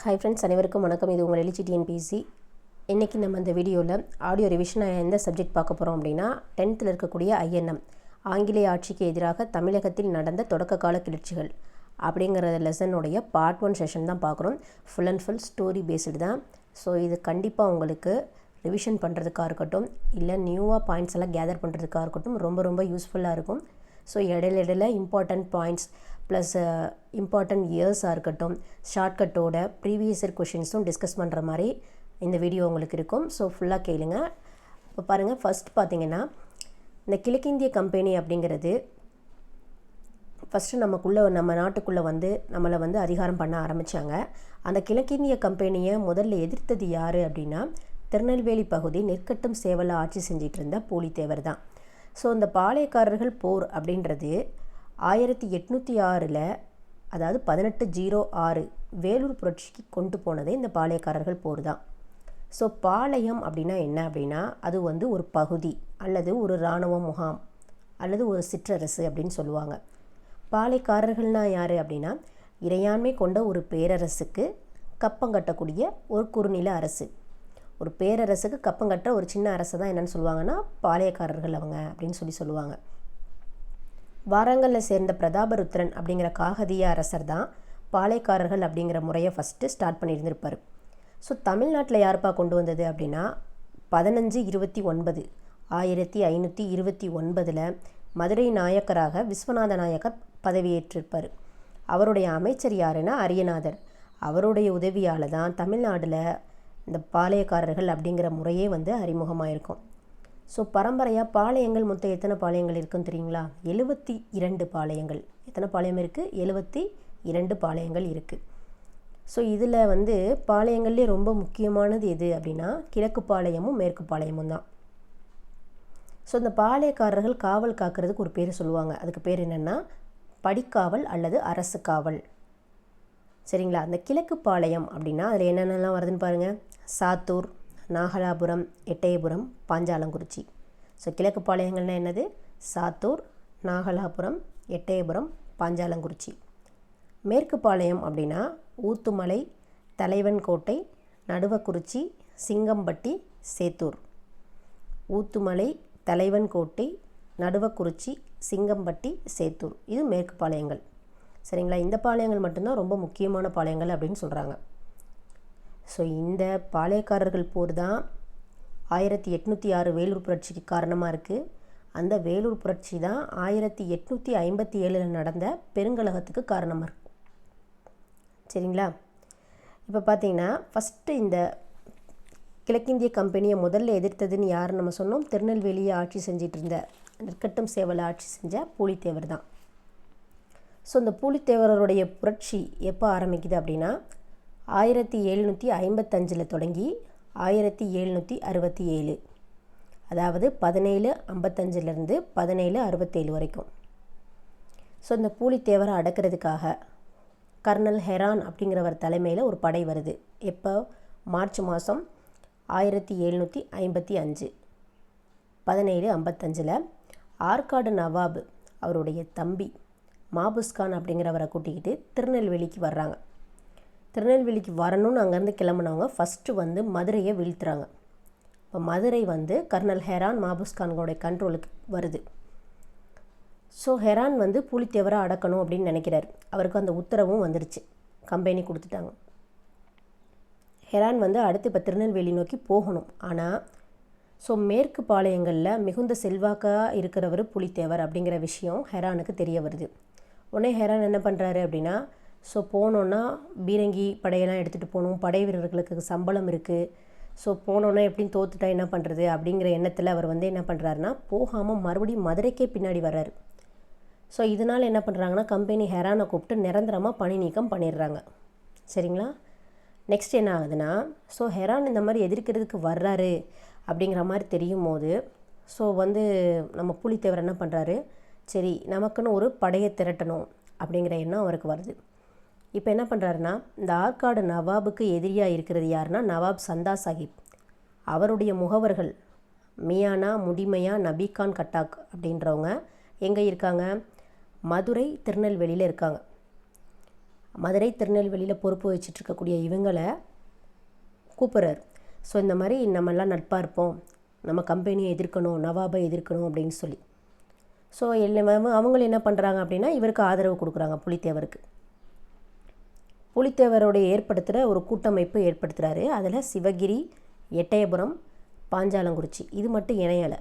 Hi friends அனைவருக்கும் வணக்கம். இது உங்கள் எழுச்சி டிஎன்பிசி இன்றைக்கி நம்ம இந்த வீடியோவில் ஆடியோ ரிவிஷன் எந்த சப்ஜெக்ட் பார்க்க போகிறோம் அப்படின்னா டென்த்தில் இருக்கக்கூடிய ஐஎன்எம் ஆங்கிலேய ஆட்சிக்கு எதிராக தமிழகத்தில் நடந்த தொடக்க கால கிளர்ச்சிகள் அப்படிங்கிற லெசனுடைய பார்ட் ஒன் செஷன் தான் பார்க்குறோம். Full and full story based தான். ஸோ இது கண்டிப்பாக உங்களுக்கு ரிவிஷன் பண்ணுறதுக்காக இருக்கட்டும் இல்லை நியூவாக பாயிண்ட்ஸ் எல்லாம் கேதர் பண்ணுறதுக்காக இருக்கட்டும் ரொம்ப ரொம்ப யூஸ்ஃபுல்லாக இருக்கும். ஸோ இடையில இடையில இம்பார்ட்டண்ட் பாயிண்ட்ஸ் ப்ளஸ் இம்பார்ட்டண்ட் இயர்ஸாக இருக்கட்டும் ஷார்ட்கட்டோட ப்ரீவியஸ் இயர் கொஷின்ஸும் டிஸ்கஸ் பண்ணுற மாதிரி இந்த வீடியோ உங்களுக்கு இருக்கும். ஸோ ஃபுல்லாக கேளுங்க. இப்போ பாருங்கள் ஃபஸ்ட் பார்த்தீங்கன்னா இந்த கிழக்கிந்திய கம்பெனி அப்படிங்கிறது ஃபஸ்ட்டு நமக்குள்ளே நம்ம நாட்டுக்குள்ளே வந்து நம்மளை வந்து அதிகாரம் பண்ண ஆரம்பித்தாங்க அந்த கிழக்கிந்திய கம்பெனியை முதல்ல எதிர்த்தது யார் அப்படின்னா திருநெல்வேலி பகுதி நெற்கட்டும் சேவலை ஆட்சி செஞ்சிட்டு இருந்த போலித்தேவர் தான். ஸோ இந்த பாளையக்காரர்கள் போர் அப்படின்றது ஆயிரத்தி எட்நூற்றி ஆறில் அதாவது பதினெட்டு ஜீரோ ஆறு வேலூர் புரட்சிக்கு கொண்டு போனதே இந்த பாளையக்காரர்கள் போர் தான் ஸோ பாளையம் அப்படின்னா என்ன அப்படின்னா அது வந்து ஒரு பகுதி அல்லது ஒரு இராணுவ முகாம் அல்லது ஒரு சிற்றரசு அப்படின்னு சொல்லுவாங்க. பாளையக்காரர்கள்னால் யார் அப்படின்னா இறையாண்மை கொண்ட ஒரு பேரரசுக்கு கப்பம் கட்டக்கூடிய ஒரு குறுநில அரசு. ஒரு பேரரசுக்கு கப்பம் கட்ட ஒரு சின்ன அரசு தான் என்னென்னு சொல்லுவாங்கன்னா பாளையக்காரர்கள் அவங்க அப்படின்னு சொல்லி சொல்லுவாங்க. வாரங்களில் சேர்ந்த பிரதாபருத்ரன் அப்படிங்கிற காகதிய அரசர் தான் பாளையக்காரர்கள் அப்படிங்கிற முறையை ஃபஸ்ட்டு ஸ்டார்ட் பண்ணியிருந்திருப்பார். ஸோ தமிழ்நாட்டில் யாருப்பா கொண்டு வந்தது அப்படின்னா பதினஞ்சு இருபத்தி ஒன்பது ஆயிரத்தி ஐநூற்றி இருபத்தி ஒன்பதில் மதுரை நாயக்கராக விஸ்வநாத நாயக்கர் பதவியேற்றிருப்பார். அவருடைய அமைச்சர் யாருன்னா அரியநாதர். அவருடைய உதவியால் தான் தமிழ்நாட்டில் இந்த பாளையக்காரர்கள் அப்படிங்கிற முறையே வந்து அறிமுகமாயிருக்கும். ஸோ பரம்பரையாக பாளையங்கள் மொத்தம் எத்தனை பாளையங்கள் இருக்குன்னு தெரியுங்களா? எழுபத்தி இரண்டு பாளையங்கள். எத்தனை பாளையம் இருக்குது எழுபத்தி இரண்டு பாளையங்கள் இருக்குது ஸோ இதில் வந்து பாளையங்கள்லேயே ரொம்ப முக்கியமானது எது அப்படின்னா கிழக்கு பாளையமும் மேற்கு பாளையமும் தான். ஸோ இந்த பாளையக்காரர்கள் காவல் காக்கிறதுக்கு ஒரு பேர் சொல்லுவாங்க. அதுக்கு பேர் என்னென்னா படிக்காவல் அல்லது அரசு காவல். சரிங்களா? அந்த கிழக்கு பாளையம் அப்படின்னா அதில் என்னென்னலாம் வருதுன்னு பாருங்கள் சாத்தூர் நாகலாபுரம் எட்டயபுரம் பாஞ்சாலங்குறிச்சி. ஸோ கிழக்கு பாளையங்கள்னால் என்னது? சாத்தூர் நாகலாபுரம் எட்டயபுரம் பாஞ்சாலங்குறிச்சி. மேற்கு பாளையம் அப்படின்னா ஊத்துமலை தலைவன்கோட்டை நடுவக்குறிச்சி சிங்கம்பட்டி சேத்தூர். ஊத்துமலை தலைவன்கோட்டை நடுவக்குறிச்சி சிங்கம்பட்டி சேத்தூர். இது மேற்கு பாளையங்கள். சரிங்களா? இந்த பாளையங்கள் மட்டும்தான் ரொம்ப முக்கியமான பாளையங்கள் அப்படின்னு சொல்கிறாங்க ஸோ இந்த பாளையக்காரர்கள் போர் தான் ஆயிரத்தி எட்நூற்றி ஆறு வேலூர் புரட்சிக்கு காரணமாக இருக்குது அந்த வேலூர் புரட்சி தான் ஆயிரத்தி எட்நூற்றி ஐம்பத்தி ஏழில் நடந்த பெருங்கலகத்துக்கு காரணமாக இருக்கு. சரிங்களா? இப்போ பார்த்தீங்கன்னா ஃபஸ்ட்டு இந்த கிழக்கிந்திய கம்பெனியை முதல்ல எதிர்த்ததுன்னு யார் நம்ம சொன்னோம். திருநெல்வேலியை ஆட்சி செஞ்சிட்டு இருந்த நெற்கட்டும் சேவலை ஆட்சி செஞ்ச பூலித்தேவர் தான். ஸோ இந்த பூலித்தேவருடைய புரட்சி எப்போ ஆரம்பிக்குது அப்படின்னா ஆயிரத்தி எழுநூற்றி ஐம்பத்தஞ்சில் தொடங்கி ஆயிரத்தி எழுநூற்றி அறுபத்தி ஏழு. அதாவது பதினேழு ஐம்பத்தஞ்சிலேருந்து பதினேழு அறுபத்தேழு வரைக்கும். ஸோ இந்த பூலித்தேவரை அடக்கிறதுக்காக கர்னல் ஹெரான் அப்படிங்கிறவர் தலைமையில் ஒரு படை வருது. எப்போ? மார்ச் மாதம் ஆயிரத்தி எழுநூற்றி ஐம்பத்தி அஞ்சு. பதினேழு ஐம்பத்தஞ்சில் ஆற்காடு நவாபு அவருடைய தம்பி மாபுஸ்கான் அப்படிங்கிறவரை கூட்டிக்கிட்டு திருநெல்வேலிக்கு வர்றாங்க. திருநெல்வேலிக்கு வரணும்னு அங்கேருந்து கிளம்புனவங்க ஃபஸ்ட்டு வந்து மதுரையை வீழ்த்துறாங்க. இப்போ மதுரை வந்து கர்னல் ஹெரான் மாபுஸ்கான்களுடைய கண்ட்ரோலுக்கு வருது. ஸோ ஹெரான் வந்து புலித்தேவரை அடக்கணும் அப்படின்னு நினைக்கிறார். அவருக்கு அந்த உத்தரவும் வந்துருச்சு. கம்பெனி கொடுத்துட்டாங்க. ஹெரான் வந்து அடுத்து இப்போ திருநெல்வேலி நோக்கி போகணும். ஆனால் ஸோ மேற்கு பாளையங்களில் மிகுந்த செல்வாக்காக இருக்கிறவர் புலித்தேவர் அப்படிங்கிற விஷயம் ஹெரானுக்கு தெரிய வருது. உடனே ஹெரான் என்ன பண்ணுறாரு அப்படின்னா ஸோ போனோன்னா பீரங்கி படையெல்லாம் எடுத்துகிட்டு போகணும். படை வீரர்களுக்கு சம்பளம் இருக்குது ஸோ போனோன்னா எப்படின்னு தோத்துட்டா என்ன பண்ணுறது அப்படிங்கிற எண்ணத்தில் அவர் வந்து என்ன பண்ணுறாருனா போகாமல் மறுபடியும் மதுரைக்கே பின்னாடி வர்றாரு. ஸோ இதனால் என்ன பண்ணுறாங்கன்னா கம்பெனி ஹெரானை கூப்பிட்டு நிரந்தரமாக பணி நீக்கம் பண்ணிடுறாங்க. சரிங்களா? நெக்ஸ்ட் என்ன ஆகுதுன்னா ஸோ ஹெரான் இந்த மாதிரி எதிர்க்கிறதுக்கு வர்றாரு அப்படிங்கிற மாதிரி தெரியும் போது ஸோ வந்து நம்ம புலித்தேவர் என்ன பண்ணுறாரு சரி நமக்குன்னு ஒரு படையை திரட்டணும் அப்படிங்கிற எண்ணம் அவருக்கு வருது. இப்போ என்ன பண்ணுறாருன்னா இந்த ஆற்காடு நவாபுக்கு எதிரியாக இருக்கிறது யாருன்னா நவாப் சந்தா சாஹிப். அவருடைய முகவர்கள் மியானா முடிமையா நபிகான் கட்டாக் அப்படின்றவங்க எங்கே இருக்காங்க? மதுரை திருநெல்வேலியில் இருக்காங்க. மதுரை திருநெல்வேலியில் பொறுப்பு வச்சிட்ருக்கக்கூடிய இவங்களை கூப்பிட்றார். ஸோ இந்த மாதிரி நம்மெல்லாம் நட்பாக இருப்போம். நம்ம கம்பெனியை எதிர்க்கணும் நவாபை எதிர்க்கணும் அப்படின்னு சொல்லி. ஸோ எல்லாமே அவங்களும் என்ன பண்ணுறாங்க அப்படின்னா இவருக்கு ஆதரவு கொடுக்குறாங்க புலித்தேவருக்கு. புலித்தேவரோடைய ஏற்படுத்துகிற ஒரு கூட்டமைப்பு ஏற்படுத்துகிறாரு அதில் சிவகிரி எட்டயபுரம் பாஞ்சாலங்குறிச்சி. இது மட்டும் இணையலை.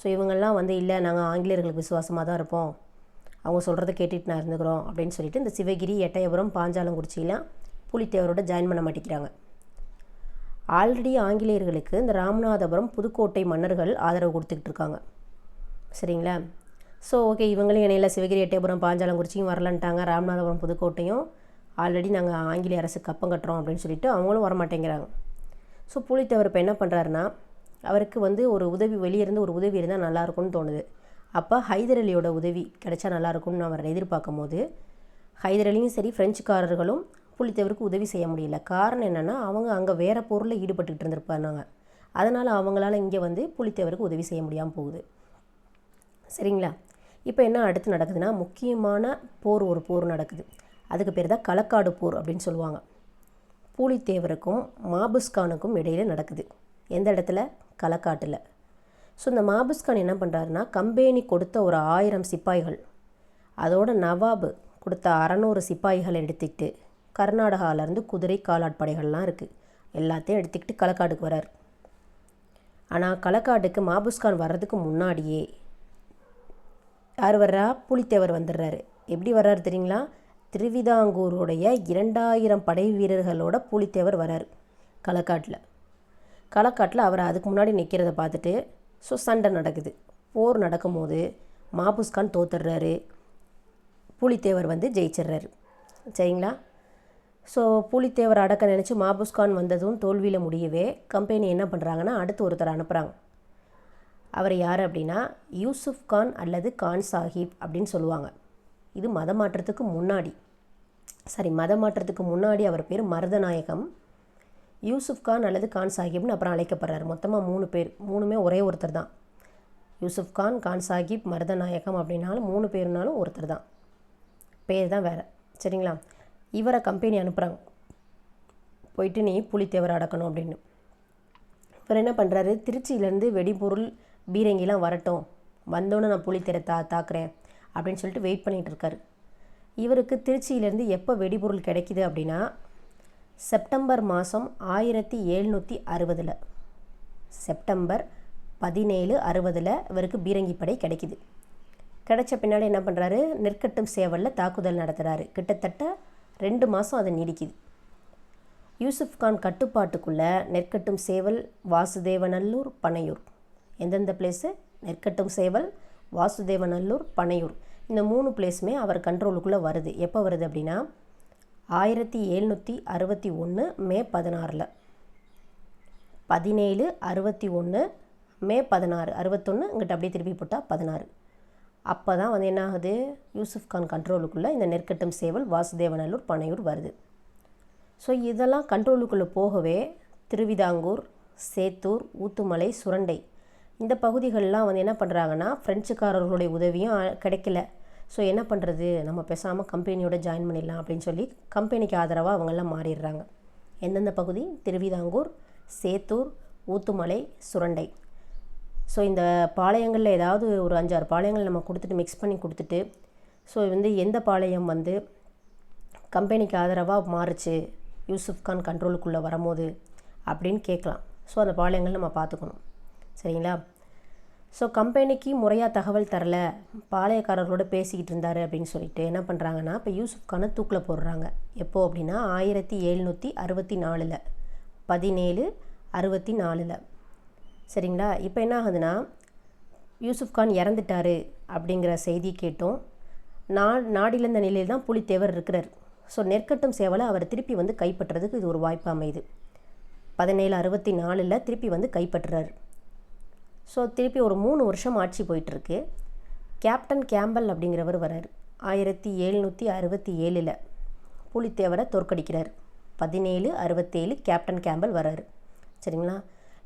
ஸோ இவங்கெல்லாம் வந்து இல்லை நாங்கள் ஆங்கிலேயர்களுக்கு விசுவாசமாக தான் இருப்போம். அவங்க சொல்கிறத கேட்டுட்டு நான் இருந்துக்கிறோம். அப்படின்னு சொல்லிட்டு இந்த சிவகிரி எட்டயபுரம் பாஞ்சாலங்குறிச்சிலாம் புலித்தேவரோட ஜாயின் பண்ண மாட்டேங்கிறாங்க. ஆல்ரெடி ஆங்கிலேயர்களுக்கு இந்த ராமநாதபுரம் புதுக்கோட்டை மன்னர்கள் ஆதரவு கொடுத்துக்கிட்டு இருக்காங்க. சரிங்களா? ஸோ ஓகே இவங்களும் இணையில. சிவகிரி எட்டயபுரம் பாஞ்சாலங்குறிச்சியும் வரலன்ட்டாங்க. ராமநாதபுரம் புதுக்கோட்டையும் ஆல்ரெடி நாங்கள் ஆங்கிலேய அரசு கப்பம் கட்டுறோம் அப்படின்னு சொல்லிட்டு அவங்களும் வரமாட்டேங்கிறாங்க. ஸோ புலித்தேவர் இப்போ என்ன பண்ணுறாருன்னா அவருக்கு வந்து ஒரு உதவி வெளியிருந்து ஒரு உதவி இருந்தால் நல்லாயிருக்கும்னு தோணுது. அப்போ ஹைதர் அலியோட உதவி கிடைச்சா நல்லாயிருக்கும்னு அவர் எதிர்பார்க்கும் போது ஹைதர் அலியும் சரி ஃப்ரெஞ்சுக்காரர்களும் புலித்தேவருக்கு உதவி செய்ய முடியல. காரணம் என்னென்னா அவங்க அங்கே வேறு பொருளில் ஈடுபட்டுக்கிட்டு இருந்திருப்பாங்க. அதனால் அவங்களால இங்கே வந்து புலித்தேவருக்கு உதவி செய்ய முடியாமல் போகுது. சரிங்களா? இப்போ என்ன அடுத்து நடக்குதுன்னா முக்கியமான போர் ஒரு போர் நடக்குது. அதுக்கு பேர் தான் களக்காடு போர் அப்படின்னு சொல்லுவாங்க. பூலித்தேவருக்கும் மாபுஸ்கானுக்கும் இடையில் நடக்குது. எந்த இடத்துல? களக்காட்டில் ஸோ இந்த மாபுஸ்கான் என்ன பண்ணுறாருன்னா கம்பெனி கொடுத்த ஒரு ஆயிரம் சிப்பாய்கள் அதோட நவாபு கொடுத்த அறநூறு சிப்பாய்களை எடுத்துக்கிட்டு கர்நாடகாவிலேருந்து குதிரை காலாட்படைகள்லாம் இருக்குது எல்லாத்தையும் எடுத்துக்கிட்டு களக்காடுக்கு வரார். ஆனால் களக்காட்டுக்கு மாபுஸ்கான் வர்றதுக்கு முன்னாடியே யார் வர்றா? புலித்தேவர் வந்துடுறாரு. எப்படி வர்றாரு தெரியுங்களா? திருவிதாங்கூருடைய இரண்டாயிரம் படை வீரர்களோட புலித்தேவர் வரார் களக்காட்டில். களக்காட்டில் அவர் அதுக்கு முன்னாடி நிற்கிறத பார்த்துட்டு ஸோ சண்டை நடக்குது. போர் நடக்கும்போது மாபுஸ்கான் தோத்துடுறாரு. புலித்தேவர் வந்து ஜெயிச்சிடுறாரு. சரிங்களா? ஸோ புலித்தேவர் அடக்க நினச்சி மாபுஸ்கான் வந்ததும் தோல்வியில் முடியவே கம்பெனி என்ன பண்ணுறாங்கன்னா அடுத்து ஒருத்தர் அனுப்புகிறாங்க அவர் யார் அப்படின்னா யூசுஃப் கான் அல்லது கான் சாஹிப் அப்படின்னு சொல்லுவாங்க. இது மதமாற்றத்துக்கு முன்னாடி. சாரி மத மாற்றத்துக்கு முன்னாடி அவர் பேர் மருதநாயகம். யூசுஃப் கான் அல்லது கான் சாஹிப்னு அப்புறம் அழைக்கப்படுறாரு. மொத்தமாக மூணு பேர் மூணுமே ஒரே ஒருத்தர் தான். யூசுஃப் கான் கான் சாஹிப் மருதநாயகம் அப்படின்னாலும் மூணு பேருனாலும் ஒருத்தர் தான். பேர் தான் வேறு. சரிங்களா? இவரை கம்பெனி அனுப்புகிறாங்க போயிட்டு நீ புலித்தேவர் அடக்கணும் அப்படின்னு. இவர் என்ன பண்ணுறாரு திருச்சியிலேருந்து வெடிபொருள் பீரங்கிலாம் வரட்டும். வந்தோன்னே நான் புலித்தேரை தா தாக்குறேன் அப்படின்னு சொல்லிட்டு வெயிட் பண்ணிகிட்டு இருக்காரு. இவருக்கு திருச்சியிலேருந்து எப்போ வெடிபொருள் கிடைக்கிது அப்படின்னா செப்டம்பர் மாதம் ஆயிரத்தி எழுநூற்றி அறுபதில். செப்டம்பர் பதினேழு அறுபதில் இவருக்கு பீரங்கிப்படை கிடைக்கிது. கிடைச்ச பின்னாடி என்ன பண்ணுறாரு நெற்கட்டும் சேவலில் தாக்குதல் நடத்துகிறாரு கிட்டத்தட்ட ரெண்டு மாதம் அது நீடிக்குது. யூசுப் கான் கட்டுப்பாட்டுக்குள்ளே நெற்கட்டும் சேவல் வாசுதேவநல்லூர் பனையூர். எந்தெந்த பிளேஸு நெற்கட்டும் சேவல் வாசுதேவநல்லூர் பனையூர். இந்த மூணு பிளேஸுமே அவர் கண்ட்ரோலுக்குள்ளே வருது. எப்போ வருது அப்படின்னா ஆயிரத்தி எழுநூற்றி அறுபத்தி ஒன்று மே பதினாறில். பதினேழு அறுபத்தி ஒன்று மே பதினாறு. அறுபத்தொன்று இங்கிட்ட அப்படியே திருப்பி போட்டால் பதினாறு. அப்போ தான் வந்து என்ன ஆகுது? யூசுஃப் கான் கண்ட்ரோலுக்குள்ளே இந்த நெற்கட்டும் சேவல் வாசுதேவநல்லூர் பனையூர் வருது. ஸோ இதெல்லாம் கண்ட்ரோலுக்குள்ளே போகவே திருவிதாங்கூர் சேத்தூர் ஊத்துமலை சுரண்டை இந்த பகுதிகளெலாம் வந்து என்ன பண்ணுறாங்கன்னா ஃப்ரெஞ்சுக்காரர்களுடைய உதவியும் கிடைக்கல. ஸோ என்ன பண்ணுறது நம்ம பேசாமல் கம்பெனியோட ஜாயின் பண்ணிடலாம் அப்படின்னு சொல்லி கம்பெனிக்கு ஆதரவாக அவங்கெல்லாம் மாறிடுறாங்க. எந்தெந்த பகுதி? திருவிதாங்கூர் சேத்தூர் ஊத்துமலை சுரண்டை. ஸோ இந்த பாளையங்களில் ஏதாவது ஒரு அஞ்சாறு பாளையங்கள் நம்ம கொடுத்துட்டு மிக்ஸ் பண்ணி கொடுத்துட்டு ஸோ வந்து எந்த பாளையம் வந்து கம்பெனிக்கு ஆதரவாக மாறுச்சு? யூசுப் கான் கண்ட்ரோலுக்குள்ளே வரும்போது அப்படின்னு கேட்கலாம். ஸோ அந்த பாளையங்கள் நம்ம பார்த்துக்கணும். சரிங்களா? ஸோ கம்பெனிக்கு முறையாக தகவல் தரல. பாளையக்காரர்களோட பேசிக்கிட்டு இருந்தார் அப்படின்னு சொல்லிட்டு என்ன பண்ணுறாங்கன்னா இப்போ யூசுப் கான தூக்கில் போடுறாங்க. எப்போ அப்படின்னா ஆயிரத்தி எழுநூற்றி அறுபத்தி நாலில் பதினேழு அறுபத்தி நாலில் சரிங்களா? இப்போ என்ன ஆகுதுன்னா யூசுப் கான் இறந்துட்டாரு அப்படிங்கிற செய்தி கேட்டோம். நா நாடிழந்த நிலையில் தான் புலித்தேவர் இருக்கிறார். ஸோ நெற்கட்டும் சேவலை அவர் திருப்பி வந்து கைப்பற்றுறதுக்கு இது ஒரு வாய்ப்பு அமையுது. பதினேழு அறுபத்தி நாலில் திருப்பி வந்து கைப்பற்றுறாரு. ஸோ திருப்பி ஒரு மூணு வருஷம் ஆட்சி போயிட்டுருக்கு. கேப்டன் கேம்பல் அப்படிங்கிறவர் வர்றார் ஆயிரத்தி எழுநூற்றி அறுபத்தி ஏழில் புலித்தேவரை தோற்கடிக்கிறார். பதினேழு அறுபத்தேழு கேப்டன் கேம்பல் வராரு. சரிங்களா?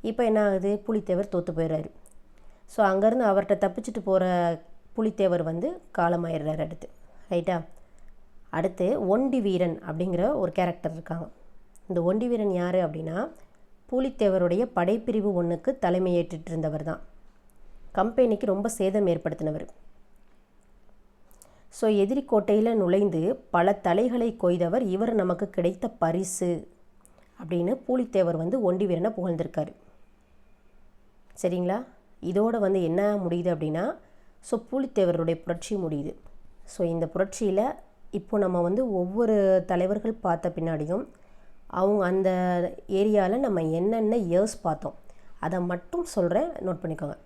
இப்போ என்ன ஆகுது? புலித்தேவர் தோற்று போயிடுறாரு. ஸோ அங்கேருந்து அவர்கிட்ட தப்பிச்சுட்டு போகிற புலித்தேவர் வந்து காலமாயிடுறாரு அடுத்து. ரைட்டா அடுத்து ஒண்டி வீரன் அப்படிங்கிற ஒரு கேரக்டர் இருக்காங்க. இந்த ஒண்டி வீரன் யார் அப்படின்னா பூலித்தேவருடைய படைப்பிரிவு ஒன்றுக்கு தலைமையேற்றுட்டு இருந்தவர் தான். கம்பெனிக்கு ரொம்ப சேதம் ஏற்படுத்தினவர். ஸோ எதிரி கோட்டையில் நுழைந்து பல தலைகளை கொய்தவர் இவர் நமக்கு கிடைத்த பரிசு அப்படின்னு பூலித்தேவர் வந்து ஒண்டி வீரனை புகழ்ந்திருக்காரு. சரிங்களா? இதோட வந்து என்ன முடியுது அப்படின்னா ஸோ பூலித்தேவருடைய புரட்சி முடியுது. ஸோ இந்த புரட்சியில் இப்போ நம்ம வந்து ஒவ்வொரு தலைவர்கள் பார்த்த பின்னாடியும் அவங்க அந்த ஏரியாவில் நம்ம என்னென்ன இயர்ஸ் பார்த்தோம் அதை மட்டும் சொல்கிறேன் நோட் பண்ணிக்கோங்க.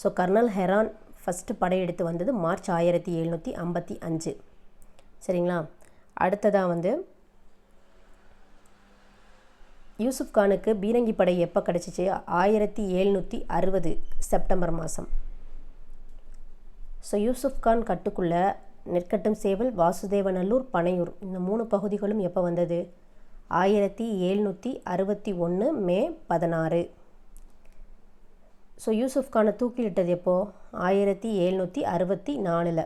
ஸோ கர்னல் ஹெரான் ஃபஸ்ட்டு படையெடுத்து வந்தது மார்ச் ஆயிரத்தி எழுநூற்றி ஐம்பத்தி அஞ்சு. சரிங்களா? அடுத்ததாக வந்து யூசுப் கானுக்கு பீரங்கி படை எப்போ கிடச்சிச்சு? ஆயிரத்தி எழுநூற்றி அறுபது செப்டம்பர் மாதம் ஸோ யூசுப் கான் கட்டுக்குள்ளே நெற்கட்டும் சேவல் வாசுதேவநல்லூர் பனையூர் இந்த மூணு பகுதிகளும் எப்போ வந்தது? ஆயிரத்தி எழுநூற்றி அறுபத்தி ஒன்று மே பதினாறு. ஸோ யூசுப் கானை தூக்கிலிட்டது எப்போது ஆயிரத்தி எழுநூற்றி அறுபத்தி நாலில்.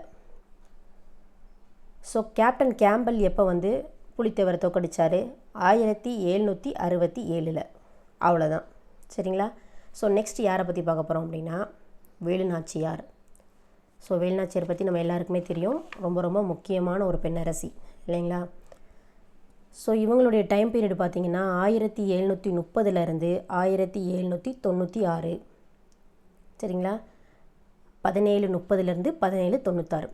ஸோ கேப்டன் கேம்பல் எப்போ வந்து புலித்தேவரை தோக்கடிச்சார் ஆயிரத்தி எழுநூற்றி அறுபத்தி ஏழில். அவ்வளோதான் சரிங்களா? ஸோ நெக்ஸ்ட் யாரை பற்றி பார்க்க போகிறோம் அப்படின்னா வேலுநாச்சியார் ஸோ வேலுநாச்சியார் பற்றி நம்ம எல்லாருக்குமே தெரியும். ரொம்ப ரொம்ப முக்கியமான ஒரு பெண்ணரசி. இல்லைங்களா? ஸோ இவங்களுடைய டைம் பீரியட் பார்த்திங்கன்னா ஆயிரத்தி எழுநூற்றி முப்பதுலேருந்து ஆயிரத்தி எழுநூற்றி தொண்ணூற்றி ஆறு. சரிங்களா? பதினேழு முப்பதுலேருந்து பதினேழு தொண்ணூத்தாறு.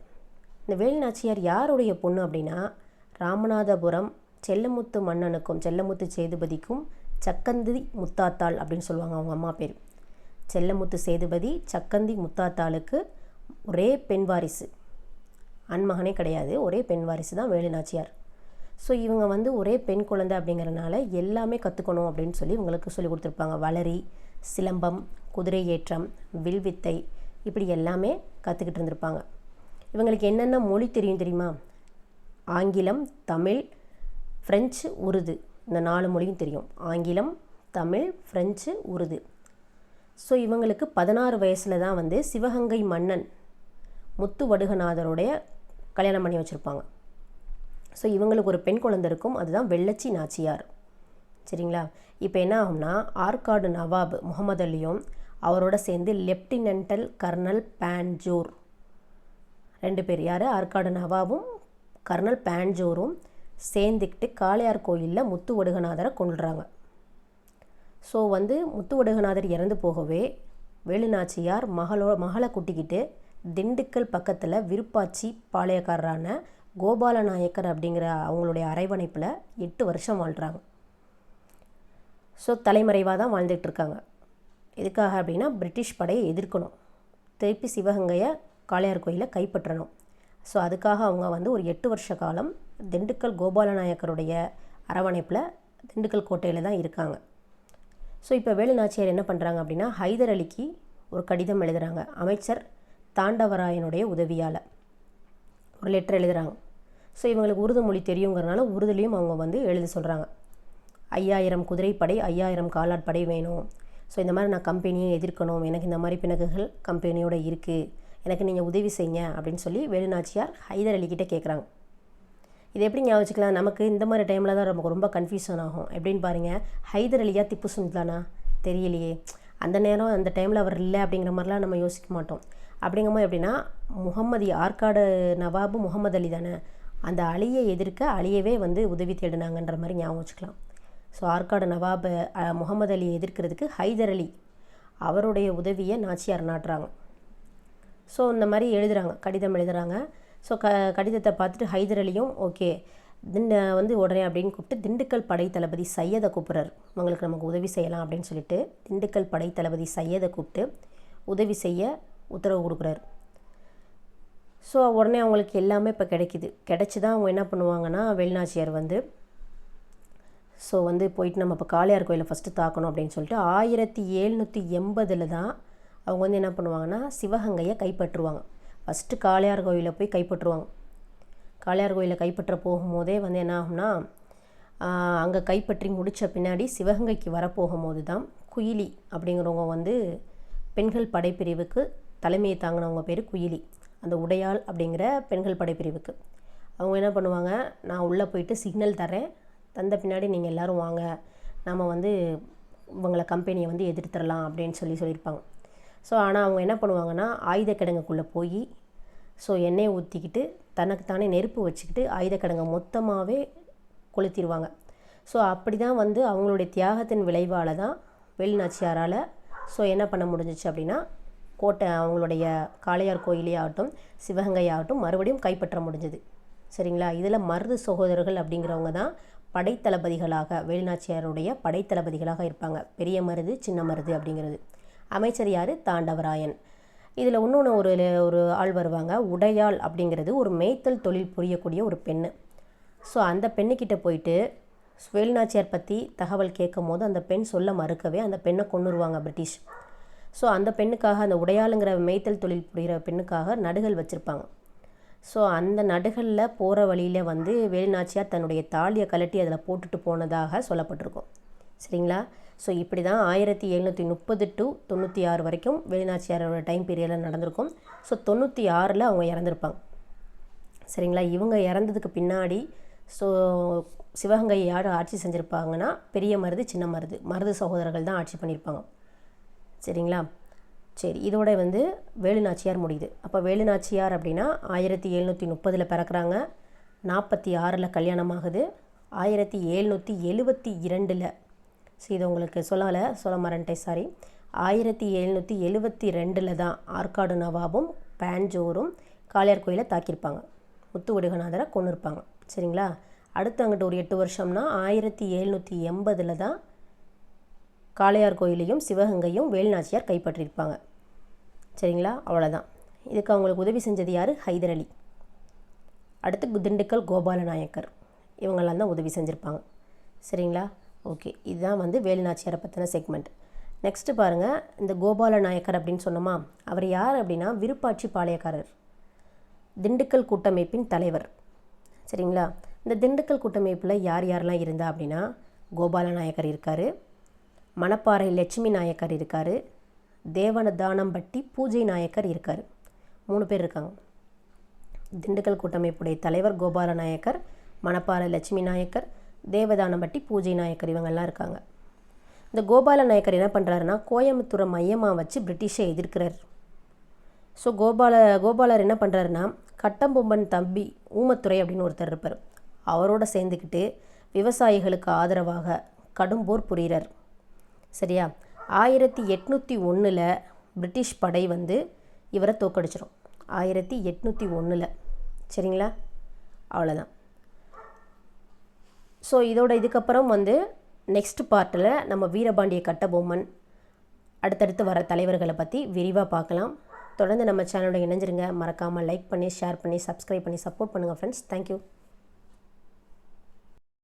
இந்த வேலுநாச்சியார் யாருடைய பொண்ணு அப்படின்னா ராமநாதபுரம் செல்லமுத்து மன்னனுக்கும் செல்லமுத்து சேதுபதிக்கும் சக்கந்தி முத்தாத்தாள் அப்படின்னு சொல்லுவாங்க அவங்க அம்மா பேர். செல்லமுத்து சேதுபதி சக்கந்தி முத்தாத்தாளுக்கு ஒரே பெண் வாரிசு. அன்மகனே கிடையாது ஒரே பெண் வாரிசு தான் வேலுநாச்சியார் ஸோ இவங்க வந்து ஒரே பெண் குழந்தை அப்படிங்கிறனால எல்லாமே கற்றுக்கணும் அப்படின்னு சொல்லி இவங்களுக்கு சொல்லி கொடுத்துருப்பாங்க. வளரி சிலம்பம் குதிரை ஏற்றம் வில்வித்தை இப்படி எல்லாமே கற்றுக்கிட்டு இருந்திருப்பாங்க. இவங்களுக்கு என்னென்ன மொழி தெரியும் தெரியுமா? ஆங்கிலம் தமிழ் ஃப்ரெஞ்சு உருது. இந்த நாலு மொழியும் தெரியும். ஆங்கிலம் தமிழ் ஃப்ரெஞ்சு உருது. ஸோ இவங்களுக்கு பதினாறு வயசில் தான் வந்து சிவகங்கை மன்னன் முத்து வடுகநாதருடைய கல்யாணம் பண்ணி வச்சுருப்பாங்க. ஸோ இவங்களுக்கு ஒரு பெண் குழந்தை இருக்கும். அதுதான் வெள்ளச்சி நாச்சியார். சரிங்களா? இப்போ என்ன ஆகும்னா ஆற்காடு நவாப் முகமது அலியும் அவரோட சேர்ந்து லெப்டினென்டல் கர்னல் பேன்ஜோர். ரெண்டு பேர் யார்? ஆற்காடு நவாபும் கர்னல் பேன்ஜோரும் சேர்ந்துக்கிட்டு காளையார் கோயிலில் முத்து வடுகநாதரை கொண்டுடுறாங்க ஸோ வந்து முத்து வடுகநாதர் இறந்து போகவே வேலுநாச்சியார் மகளோ மகளை கூட்டிக்கிட்டு திண்டுக்கல் பக்கத்தில் விருப்பாச்சி பாளையக்காரரான கோபால நாயக்கர் அப்படிங்கிற அவங்களுடைய அரவணைப்பில் எட்டு வருஷம் வாழ்கிறாங்க ஸோ தலைமறைவாக தான் வாழ்ந்துகிட்ருக்காங்க எதுக்காக அப்படின்னா பிரிட்டிஷ் படையை எதிர்க்கணும். திருப்பி சிவகங்கையை காளையார் கோயிலை கைப்பற்றணும். ஸோ அதுக்காக அவங்க வந்து ஒரு எட்டு வருஷ காலம் திண்டுக்கல் கோபாலநாயக்கருடைய அரவணைப்பில் திண்டுக்கல் கோட்டையில் தான் இருக்காங்க. ஸோ இப்போ வேலுநாச்சியார் என்ன பண்ணுறாங்க அப்படின்னா ஹைதர் அலிக்கு ஒரு கடிதம் எழுதுகிறாங்க அமைச்சர் தாண்டவராயனுடைய உதவியால். ஒரு லெட்டர் எழுதுகிறாங்க ஸோ இவங்களுக்கு உருது மொழி தெரியுங்கிறனால உருதுலேயும் அவங்க வந்து எழுத சொல்கிறாங்க ஐயாயிரம் குதிரைப்படை ஐயாயிரம் காலாட்படை வேணும். ஸோ இந்த மாதிரி நான் கம்பெனியை எதிர்க்கணும். எனக்கு இந்த மாதிரி பிணக்குகள் கம்பெனியோட இருக்குது எனக்கு நீங்கள் உதவி செய்யுங்க அப்படின்னு சொல்லி வேலுநாச்சியார் ஹைதர் அலிக்கிட்ட கேட்குறாங்க இது எப்படி ஞாபகம் நமக்கு இந்த மாதிரி டைமில் தான் நமக்கு ரொம்ப கன்ஃபியூஷன் ஆகும். எப்படின்னு பாருங்கள் ஹைதர் அலியா திப்பு சுல்தானா தெரியலையே. அந்த நேரம் அந்த டைமில் அவர் இல்லை அப்படிங்கிற மாதிரிலாம் நம்ம யோசிக்க மாட்டோம். அப்படிங்கும்போது எப்படின்னா முகம்மது ஆற்காடு நவாபு முகமது அலி தானே அந்த அலியை எதிர்க்க அலியவே வந்து உதவி தேடினாங்கன்ற மாதிரி ஞாபகம் வச்சுக்கலாம். ஸோ ஆற்காடு நவாபு முகமது அலியை எதிர்க்கிறதுக்கு ஹைதர் அலி அவருடைய உதவியை நாச்சியார் நாட்டுறாங்க. ஸோ இந்த மாதிரி எழுதுகிறாங்க கடிதம் எழுதுகிறாங்க ஸோ க கடிதத்தை பார்த்துட்டு ஹைதர் அலியும் ஓகே திண்ட வந்து உடனே அப்படின்னு கூப்பிட்டு திண்டுக்கல் படை தளபதி சையதை கூப்பிட்றாரு. உங்களுக்கு நமக்கு உதவி செய்யலாம் அப்படின்னு சொல்லிட்டு திண்டுக்கல் படை தளபதி சையதை கூப்பிட்டு உதவி செய்ய உத்தரவு கொடுக்குறாரு. ஸோ உடனே அவங்களுக்கு எல்லாமே இப்போ கிடைக்குது. கிடைச்சி தான் அவங்க என்ன பண்ணுவாங்கன்னா வெளிநாச்சியார் வந்து ஸோ வந்து போயிட்டு நம்ம இப்போ காளையார் கோயிலை ஃபஸ்ட்டு தாக்கணும் அப்படின்னு சொல்லிட்டு ஆயிரத்தி எழுநூற்றி எண்பதில் தான் அவங்க வந்து என்ன பண்ணுவாங்கன்னா சிவகங்கையை கைப்பற்றுவாங்க. ஃபஸ்ட்டு காளையார் கோயிலை போய் கைப்பற்றுவாங்க. காளையார் கோயிலை கைப்பற்ற போகும்போதே வந்து என்ன ஆகும்னா அங்கே கைப்பற்றி முடித்த பின்னாடி சிவகங்கைக்கு வரப்போகும்போது தான் குயிலி அப்படிங்கிறவங்க வந்து பெண்கள் படைப்பிரிவுக்கு தலைமையை தாங்கினவங்க பேர் குயிலி. அந்த உடையாள் அப்படிங்கிற பெண்கள் படைப்பிரிவுக்கு. அவங்க என்ன பண்ணுவாங்க? நான் உள்ளே போயிட்டு சிக்னல் தரேன் தந்த பின்னாடி நீங்கள் எல்லோரும் வாங்க. நம்ம வந்து இவங்களை கம்பெனியை வந்து எதிர்த்துடலாம் அப்படின்னு சொல்லி சொல்லியிருப்பாங்க. ஸோ ஆனால் அவங்க என்ன பண்ணுவாங்கன்னா ஆயுத கிடங்குக்குள்ளே போய் ஸோ எண்ணெயை ஊற்றிக்கிட்டு தனக்கு தானே நெருப்பு வச்சுக்கிட்டு ஆயுத கிடங்கை மொத்தமாகவே கொளுத்திடுவாங்க ஸோ அப்படி தான் வந்து அவங்களுடைய தியாகத்தின் விளைவால் தான் வெளிநாச்சியாரால் ஸோ என்ன பண்ண முடிஞ்சிச்சு அப்படின்னா கோட்டை அவங்களுடைய காளையார் கோயிலே ஆகட்டும் சிவகங்கை ஆகட்டும் மறுபடியும் கைப்பற்ற முடிஞ்சது. சரிங்களா? இதில் மருது சகோதரர்கள் அப்படிங்கிறவங்க தான் படைத்தளபதிகளாக வேலுநாச்சியாருடைய படைத்தளபதிகளாக இருப்பாங்க. பெரிய மருது சின்ன மருது அப்படிங்கிறது. அமைச்சர் யார்? தாண்டவராயன். இதில் இன்னொன்று ஒரு ஒரு ஆள் வருவாங்க. உடையாள் அப்படிங்கிறது ஒரு மேய்த்தல் தொழில் புரியக்கூடிய ஒரு பெண் ஸோ அந்த பெண்ணுக்கிட்ட போயிட்டு வேலுநாச்சியார் பற்றி தகவல் கேட்கும் போது அந்த பெண் சொல்ல மறுக்கவே அந்த பெண்ணை கொண்டுருவாங்க பிரிட்டிஷ். ஸோ அந்த பெண்ணுக்காக அந்த உடையாளுங்கிற மேய்த்தல் தொழில் புரிகிற பெண்ணுக்காக நடுகள் வச்சுருப்பாங்க. ஸோ அந்த நடுகளில் போகிற வழியில் வந்து வேலுநாச்சியார் தன்னுடைய தாலியை கழட்டி அதில் போட்டுட்டு போனதாக சொல்லப்பட்டிருக்கும். சரிங்களா? ஸோ இப்படி தான் ஆயிரத்தி எழுநூற்றி முப்பது டு தொண்ணூற்றி ஆறு வரைக்கும் வேலுநாச்சியாரோட டைம் பீரியடில் நடந்திருக்கும். ஸோ தொண்ணூற்றி ஆறில் அவங்க இறந்துருப்பாங்க. சரிங்களா? இவங்க இறந்ததுக்கு பின்னாடி ஸோ சிவகங்கை யார் ஆட்சி செஞ்சுருப்பாங்கன்னா பெரிய மருது சின்ன மருது மருது சகோதரர்கள் தான் ஆட்சி பண்ணியிருப்பாங்க. சரிங்களா? சரி இதோட வந்து வேலுநாச்சியார் முடியுது. அப்போ வேலுநாச்சியார் அப்படின்னா ஆயிரத்தி எழுநூற்றி முப்பதில் பிறக்கிறாங்க. நாற்பத்தி ஆறில் கல்யாணம் ஆகுது ஆயிரத்தி எழுநூற்றி எழுபத்தி இரண்டில். ஸோ இது உங்களுக்கு சொல்லலை சொல்ல மறந்துட்டேன் சாரி ஆயிரத்தி எழுநூற்றி எழுபத்தி ரெண்டில் தான் ஆற்காடு நவாபும் பேஞ்சோரும் காளையார் கோயிலை தாக்கியிருப்பாங்க. முத்து ஒடுகநாதரை கொண்டு இருப்பாங்க சரிங்களா? அடுத்து அங்கிட்ட ஒரு எட்டு வருஷம்னா ஆயிரத்தி எழுநூற்றி எண்பதில் தான் காளையார் கோயிலையும் சிவகங்கையும் வேலுநாச்சியார் கைப்பற்றியிருப்பாங்க. சரிங்களா? அவ்வளோதான் இதுக்கு அவங்களுக்கு உதவி செஞ்சது யார்? ஹைதர் அலி. அடுத்து திண்டுக்கல் கோபால நாயக்கர் இவங்கெல்லாம் தான் உதவி செஞ்சுருப்பாங்க. சரிங்களா? ஓகே. இதுதான் வந்து வேலுநாச்சியாரை பற்றின செக்மெண்ட் நெக்ஸ்ட்டு பாருங்கள் இந்த கோபால நாயக்கர் அப்படின்னு சொன்னோமா? அவர் யார் அப்படின்னா விருப்பாட்சி பாளையக்காரர். திண்டுக்கல் கூட்டமைப்பின் தலைவர். சரிங்களா? இந்த திண்டுக்கல் கூட்டமைப்பில் யார் யாரெல்லாம் இருந்தா அப்படின்னா கோபால நாயக்கர் இருக்கார். மணப்பாறை லட்சுமி நாயக்கர் இருக்கார். தேவனதானம்பட்டி பூஜை நாயக்கர் இருக்கார். மூணு பேர் இருக்காங்க. திண்டுக்கல் கூட்டமைப்புடைய தலைவர் கோபால நாயக்கர் மணப்பாறை லட்சுமி நாயக்கர் தேவதானம்பட்டி பூஜை நாயக்கர் இவங்கெல்லாம் இருக்காங்க. இந்த கோபால நாயக்கர் என்ன பண்ணுறாருன்னா கோயம்புத்தூரை மையமாக வச்சு பிரிட்டிஷை எதிர்க்கிறார். ஸோ கோபால கோபாலர் என்ன பண்ணுறாருன்னா கட்டம்பொம்மன் தம்பி ஊமத்துறை அப்படின்னு ஒருத்தர் இருப்பார். அவரோட சேர்ந்துக்கிட்டு விவசாயிகளுக்கு ஆதரவாக கடும் போர் புரிகிறார். சரியா? ஆயிரத்தி எட்நூற்றி ஒன்றில் பிரிட்டிஷ் படை வந்து இவரை தோக்கடிச்சிடும் ஆயிரத்தி எட்நூற்றி ஒன்றில் சரிங்களா? அவ்வளோதான் ஸோ இதோட இதுக்கப்புறம் வந்து நெக்ஸ்ட் பார்ட்டில் நம்ம வீரபாண்டிய கட்டபொம்மன் அடுத்தடுத்து வர தலைவர்களை பற்றி விரிவாக பார்க்கலாம். தொடர்ந்து நம்ம சேனலோட இணைஞ்சிருங்க. மறக்காமல் லைக் பண்ணி ஷேர் பண்ணி சப்ஸ்கிரைப் பண்ணி சப்போர்ட் பண்ணுங்கள் ஃப்ரெண்ட்ஸ் தேங்க்யூ